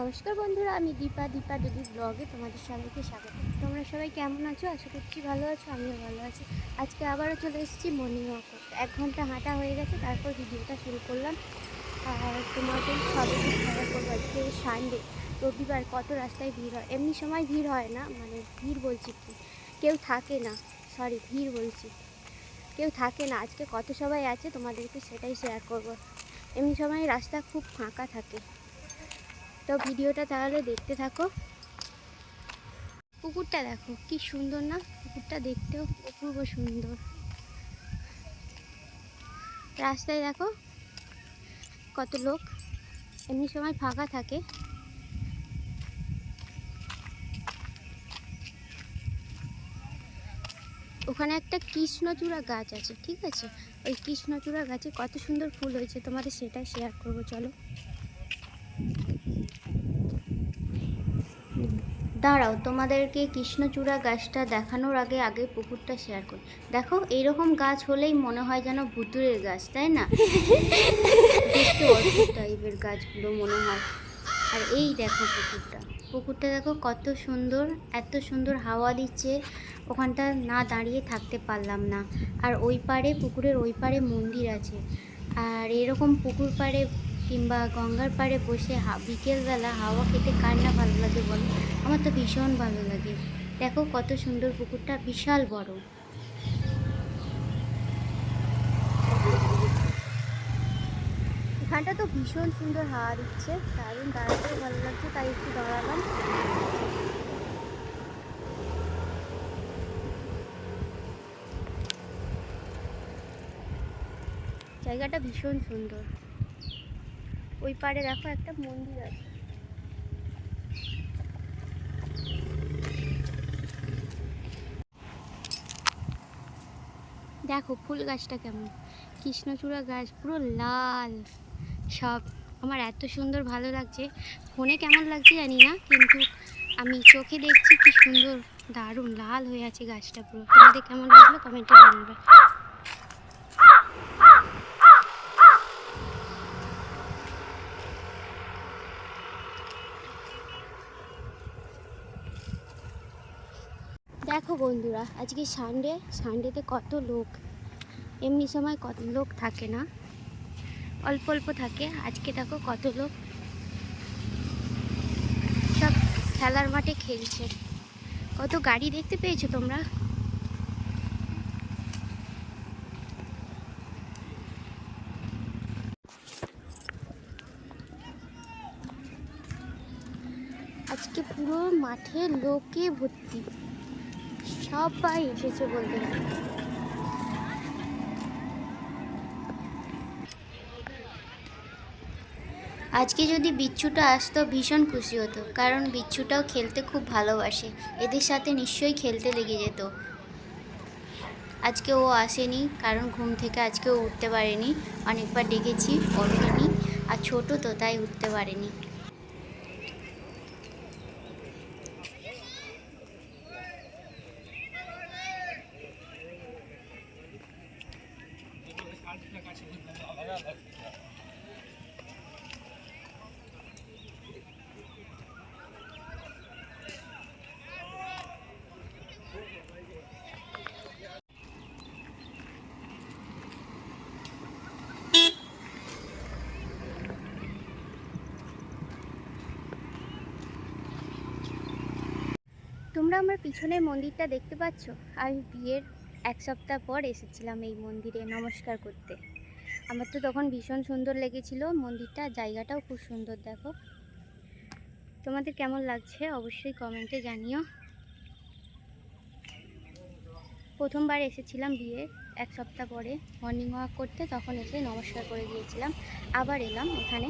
নমস্কার বন্ধুরা, আমি দীপা। দীপা ডেলি ব্লগে তোমাদের সবাইকে স্বাগত। তোমরা সবাই কেমন আছো? আশা করছি ভালো আছো, আমিও ভালো আছি। আজকে আবারও চলে এসেছি মর্নিং ওয়াক করতে। এক ঘণ্টা হাঁটা হয়ে গেছে, তারপর ভিডিওটা শুরু করলাম। আর তোমাদের সবাইকে শেয়ার করব আজকে সানডে রবিবার, কত রাস্তায় ভিড় হয়। এমনি সময় ভিড় হয় না মানে ভিড় বলছি কি? কেউ থাকে না সরি ভিড় বলছি। কেউ থাকে না, আজকে কত সবাই আছে তোমাদেরকে সেটাই শেয়ার করব। এমনি সময় রাস্তা খুব ফাঁকা থাকে। তো ভিডিওটা তাহলে দেখতে থাকো। পুকুরটা দেখো, কি সুন্দর না? পুকুরটা দেখতেও অপূর্ব সুন্দর। রাস্তায় দেখো কত লোক, এমনি সময় ফাঁকা থাকে। ওখানে একটা কৃষ্ণচূড়া গাছ আছে, ঠিক আছে? ওই কৃষ্ণচূড়া গাছে কত সুন্দর ফুল হয়েছে, তোমাদের সেটাই শেয়ার করব, চলো। দাঁড়াও, তোমাদেরকে কৃষ্ণচূড়া গাছটা দেখানোর আগে আগে পুকুরটা শেয়ার করি। দেখো, এইরকম গাছ হলেই মনে হয় যেন ভুতুরের গাছ, তাই না? দেখতে অদ্ভুত টাইপের গাছগুলো মনে হয়। আর এই দেখো পুকুরটা। পুকুরটা দেখো কত সুন্দর, এত সুন্দর হাওয়া দিচ্ছে। ওখানটা না দাঁড়িয়ে থাকতে পারলাম না। আর ওই পারে, পুকুরের ওই পারে মন্দির আছে। আর এরকম পুকুর পাড়ে কিংবা গঙ্গার পাড়ে বসে বিকেলবেলা হাওয়া খেতে কার না ভালো লাগে বলো? আমার তো ভীষণ ভালো লাগে। দেখো কত সুন্দর পুকুরটা, বিশাল বড়। এখানটা তো ভীষণ সুন্দর হাওয়া দিচ্ছে। দারুণ দাঁড়াতেও ভালো লাগছে, তাই একটু দাঁড়ালাম। জায়গাটা ভীষণ সুন্দর। ওই পাড়ে দেখো একটা মন্দির আছে। দেখো ফুল গাছটা কেমন। কৃষ্ণচূড়া গাছ পুরো লাল। সব আমার এত সুন্দর ভালো লাগছে। ফোনে কেমন লাগছে জানি না, কিন্তু আমি চোখে দেখছি কি সুন্দর, দারুণ লাল হয়ে আছে গাছটা পুরো। তোমাদের কেমন লাগল কমেন্টে জানাবে। দেখো বন্ধুরা, আজকে সানডে সানডেতে কত লোক। এমনি সময় কত লোক থাকে না? অল্প অল্প থাকে, আজকে দেখো কত লোক। সব খেলার মাঠে খেলছে। কত গাড়ি দেখতে পেয়েছ তোমরা? আজকে পুরো মাঠে লোকে ভর্তি। সবাই এসেছে বলতে আজকে যদি বিচ্ছুটা আসতো, ভীষণ খুশি হতো, কারণ বিচ্ছুটাও খেলতে খুব ভালোবাসে। এদের সাথে নিশ্চয়ই খেলতে লেগে যেত। আজকে ও আসেনি, কারণ ঘুম থেকে আজকে ও উঠতে পারেনি। অনেকবার ডেকেছি, ওঠেনি, আর ছোট তো, তাই উঠতে পারেনি। তোমরা আমার পিছনের মন্দিরটা দেখতে পাচ্ছ? আমি বিয়ের এক সপ্তাহ পর এসেছিলাম এই মন্দিরে নমস্কার করতে। আমার তো তখন ভীষণ সুন্দর লেগেছিল। মন্দিরটা, জায়গাটাও খুব সুন্দর, দেখো। তোমাদের কেমন লাগছে অবশ্যই কমেন্টে জানিও। প্রথমবার এসেছিলাম বিয়ে এক সপ্তাহ পরে। মর্নিং ওয়াক করতে তখন এসে নমস্কার করে দিয়েছিলাম। আবার এলাম এখানে।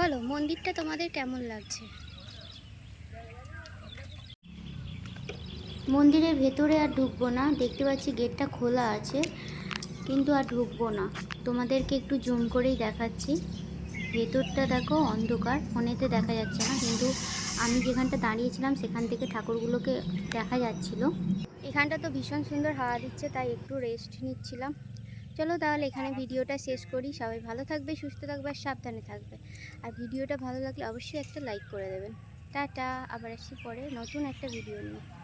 বলো মন্দিরটা তোমাদের কেমন লাগছে? মন্দিরের ভেতরে আর ঢুকবো না। দেখতে পাচ্ছি গেটটা খোলা আছে কিন্তু আর ঢুকবো না। তোমাদেরকে একটু জুম করেই দেখাচ্ছি। ভেতরটা দেখো অন্ধকার ফোনেতে দেখা যাচ্ছে না কিন্তু আমি যেখানটা দাঁড়িয়েছিলাম সেখান থেকে ঠাকুরগুলোকে দেখা যাচ্ছিল। এখানটা তো ভীষণ সুন্দর হাওয়া দিচ্ছে তাই একটু রেস্ট নিচ্ছিলাম। চলো তাহলে এখানে ভিডিওটা শেষ করি। সবাই ভালো থাকবে, সুস্থ থাকবে আর সাবধানে থাকবে। আর ভিডিওটা ভালো লাগলে অবশ্যই একটা লাইক করে দেবেন। টাটা, আবার আসছি পরে নতুন একটা ভিডিও নিয়ে।